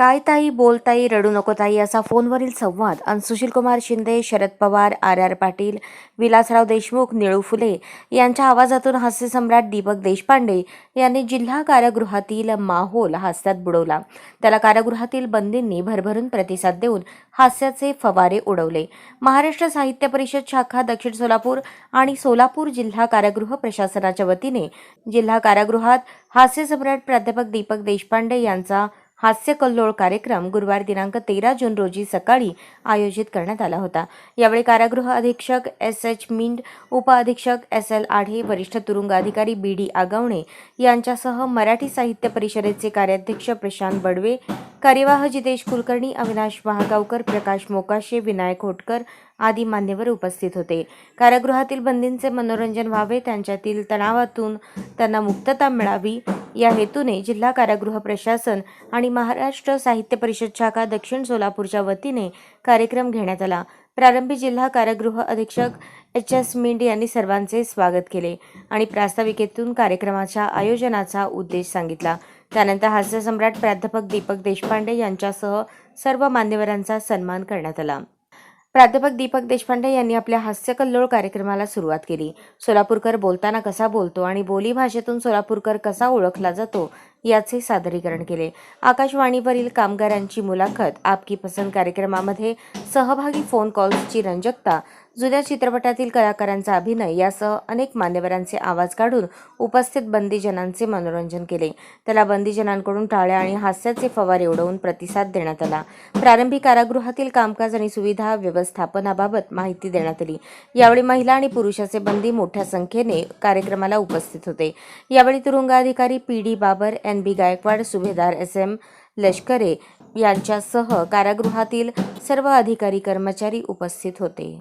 काय ताई बोलताई रडू नको ताई असा फोनवरील संवाद. अन सुशील कुमार शिंदे शरद पवार आर आर पाटील विलासराव देशमुख निळू फुले यांच्या आवाजातून हास्यसम्राट दीपक देशपांडे यांनी जिल्हा कारागृहातील माहोल हास्यात बुडवला. त्याला कारागृहातील बंदींनी भरभरून प्रतिसाद देऊन हास्याचे फवारे उडवले. महाराष्ट्र साहित्य परिषद शाखा दक्षिण सोलापूर आणि सोलापूर जिल्हा कारागृह प्रशासनाच्या वतीने जिल्हा कारागृहात हास्यसम्राट प्राध्यापक दीपक देशपांडे यांचा हास्य कल्लोळ कार्यक्रम गुरुवार दिनांक तेरा जून रोजी सकाळी आयोजित करण्यात आला होता. यावेळी कारागृह अधीक्षक एस एच मिंड उपअधीक्षक एस एल आढे वरिष्ठ तुरुंग अधिकारी बी डी आगवणे यांच्यासह मराठी साहित्य परिषदेचे कार्याध्यक्ष प्रशांत बडवे कार्यवाह जितेश कुलकर्णी अविनाश महागावकर प्रकाश मोकाशे विनायक होटकर आदी मान्यवर उपस्थित होते. कारागृहातील बंदींचे मनोरंजन व्हावे त्यांच्यातील तणावातून त्यांना मुक्तता मिळावी या हेतूने जिल्हा कारागृह प्रशासन आणि महाराष्ट्र साहित्य परिषद शाखा दक्षिण सोलापूरच्या वतीने कार्यक्रम घेण्यात आला. प्रारंभी जिल्हा कारागृह अधीक्षक एच एस मिंड यांनी सर्वांचे स्वागत केले आणि प्रास्ताविकेतून कार्यक्रमाच्या आयोजनाचा उद्देश सांगितला. त्यानंतर हास्यसम्राट प्राध्यापक दीपक देशपांडे यांच्यासह सर्व मान्यवरांचा सन्मान करण्यात आला. प्राध्यापक दीपक देशपांडे यांनी आपल्या हास्यकल्लोळ कार्यक्रमाला सुरुवात केली. सोलापूरकर बोलताना कसा बोलतो आणि बोलीभाषेतून सोलापूरकर कसा ओळखला जातो याचे सादरीकरण केले. आकाशवाणीवरील कामगारांची मुलाखत आपकी पसंत कार्यक्रमामध्ये सहभागी फोन कॉल्सची रंजकता जुन्या चित्रपटातील कलाकारांचा अभिनय यासह अनेक मान्यवरांचे आवाज काढून उपस्थित बंदीजनांचे मनोरंजन केले. त्याला बंदीजनांकडून टाळ्या आणि हास्याचे फवारे उडवून प्रतिसाद देण्यात आला. प्रारंभी कारागृहातील कामकाज आणि सुविधा व्यवस्थापनाबाबत माहिती देण्यात आली. यावेळी महिला आणि पुरुषाचे बंदी मोठ्या संख्येने कार्यक्रमाला उपस्थित होते. यावेळी तुरुंगाधिकारी P D Babar N B Gaikwad सुभेदार एस एम लष्करे यांच्यासह कारागृहातील सर्व अधिकारी कर्मचारी उपस्थित होते.